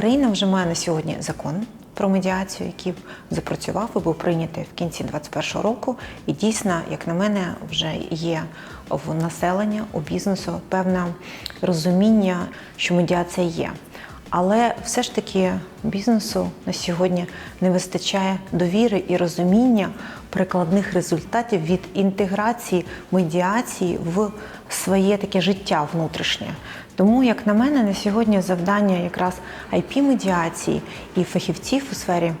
Україна вже має на сьогодні закон про медіацію, який запрацював і був прийнятий в кінці 2021 року. І дійсно, як на мене, вже є в населення, у бізнесу певне розуміння, що медіація є. Але все ж таки бізнесу на сьогодні не вистачає довіри і розуміння прикладних результатів від інтеграції медіації в своє таке життя внутрішнє. Тому, як на мене, на сьогодні завдання якраз IP-медіації і фахівців у сфері,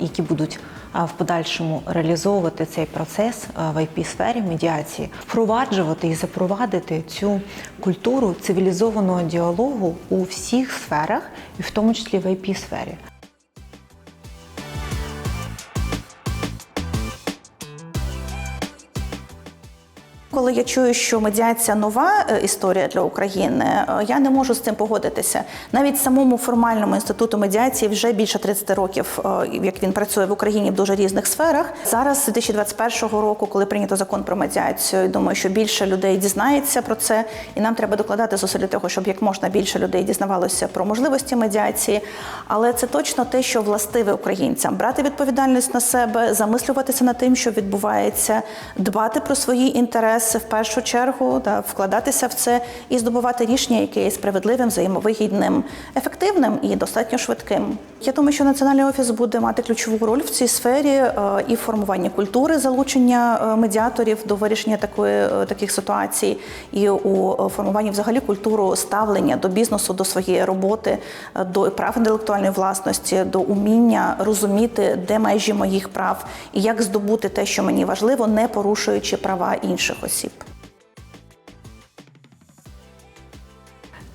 які будуть в подальшому реалізовувати цей процес в IP-сфері медіації, впроваджувати і запровадити цю культуру цивілізованого діалогу у всіх сферах, і в тому числі в IP-сфері. Коли я чую, що медіація нова е, історія для України, е, я не можу з цим погодитися. Навіть самому формальному інституту медіації вже більше 30 років, е, як він працює в Україні в дуже різних сферах. Зараз, з 2021 року, коли прийнято закон про медіацію, думаю, що більше людей дізнається про це, і нам треба докладати зусиль того, щоб як можна більше людей дізнавалося про можливості медіації. Але це точно те, що властиве українцям брати відповідальність на себе, замислюватися над тим, що відбувається, дбати про свої інтереси в першу чергу, да, вкладатися в це і здобувати рішення, яке є справедливим, взаємовигідним, ефективним і достатньо швидким. Я думаю, що національний офіс буде мати ключову роль в цій сфері е, і в формуванні культури залучення е, медіаторів до вирішення такої е, таких ситуацій, і у формуванні взагалі культуру ставлення до бізнесу, до своєї роботи, до прав інтелектуальної власності, до уміння розуміти, де межі моїх прав і як здобути те, що мені важливо, не порушуючи права інших осіб.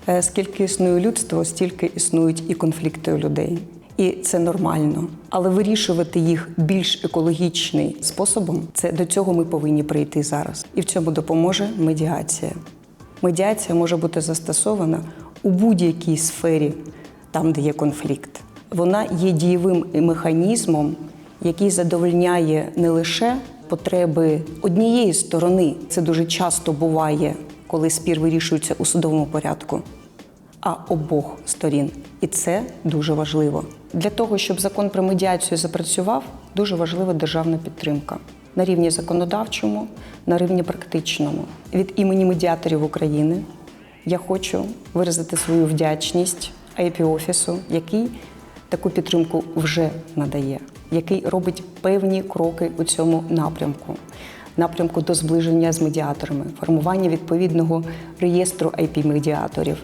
Е, Скільки існує людство, стільки існують і конфлікти у людей. І це нормально. Але вирішувати їх більш екологічним способом це до цього ми повинні прийти зараз. І в цьому допоможе медіація. Медіація може бути застосована у будь-якій сфері, там, де є конфлікт. Вона є дієвим механізмом, який задовольняє не лише потреби однієї сторони. Це дуже часто буває, коли спір вирішується у судовому порядку а обох сторін. І це дуже важливо. Для того, щоб закон про медіацію запрацював, дуже важлива державна підтримка на рівні законодавчому, на рівні практичному. Від імені медіаторів України я хочу виразити свою вдячність ip офісу який таку підтримку вже надає, який робить певні кроки у цьому напрямку. Напрямку до зближення з медіаторами, формування відповідного реєстру IP-медіаторів,